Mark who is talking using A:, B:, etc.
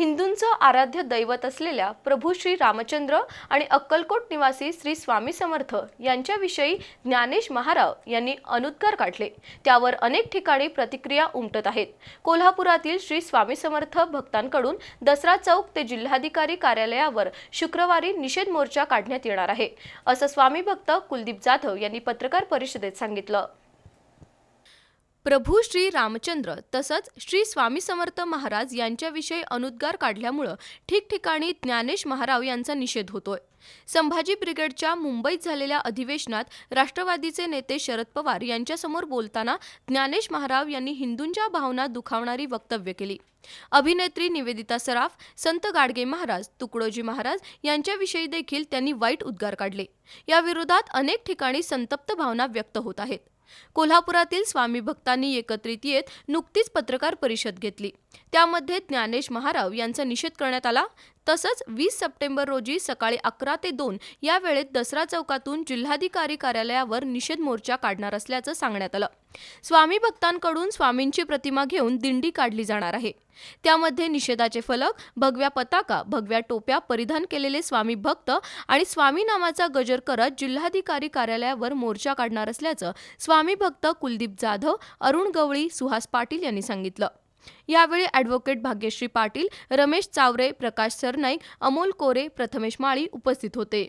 A: हिंदूंचं आराध्य दैवत असलेल्या प्रभू श्री रामचंद्र आणि अक्कलकोट निवासी श्री स्वामी समर्थ यांच्याविषयी ज्ञानेश महाराव यांनी अनुद्गार काढले. त्यावर अनेक ठिकाणी प्रतिक्रिया उमटत आहेत. कोल्हापुरातील श्री स्वामी समर्थ भक्तांकडून दसरा चौक ते जिल्हाधिकारी कार्यालयावर शुक्रवारी निषेध मोर्चा काढण्यात येणार आहे. असं स्वामी भक्त कुलदीप जाधव यांनी पत्रकार परिषदेत सांगितलं. प्रभू श्री रामचंद्र तसंच श्री स्वामी समर्थ महाराज यांच्याविषयी अनुद्गार काढल्यामुळं ठिकठिकाणी ज्ञानेश महाराव यांचा निषेध होतोय. संभाजी ब्रिगेडच्या मुंबईत झालेल्या अधिवेशनात राष्ट्रवादीचे नेते शरद पवार यांच्यासमोर बोलताना ज्ञानेश महाराव यांनी हिंदूंच्या भावना दुखावणारी वक्तव्य केली. अभिनेत्री निवेदिता सराफ संत गाडगे महाराज तुकडोजी महाराज यांच्याविषयी देखील त्यांनी वाईट उद्गार काढले. याविरोधात अनेक ठिकाणी संतप्त भावना व्यक्त होत आहेत. कोल्हापुरातील स्वामी भक्तांनी एकत्रित येत नुकतीच पत्रकार परिषद घेतली. त्यामध्ये ज्ञानेश महाराव यांचा निषेध करण्यात आला. तसंच वीस सप्टेंबर रोजी सकाळी अकरा ते दोन या वेळेत दसरा चौकातून जिल्हाधिकारी कार्यालयावर निषेध मोर्चा काढणार असल्याचं सांगण्यात आलं. स्वामी भक्तांकडून स्वामींची प्रतिमा घेऊन दिंडी काढली जाणार आहे. त्यामध्ये निषेधाचे फलक भगव्या पताका भगव्या टोप्या परिधान केलेले स्वामी भक्त आणि स्वामी नामाचा गजर करत जिल्हाधिकारी कार्यालयावर मोर्चा काढणार असल्याचं स्वामी भक्त कुलदीप जाधव अरुण गवळी सुहास पाटील यांनी सांगितलं. यावेळी ॲडव्होकेट भाग्यश्री पाटील रमेश चावरे प्रकाश सरनाईक अमोल कोरे प्रथमेश माळी उपस्थित होते.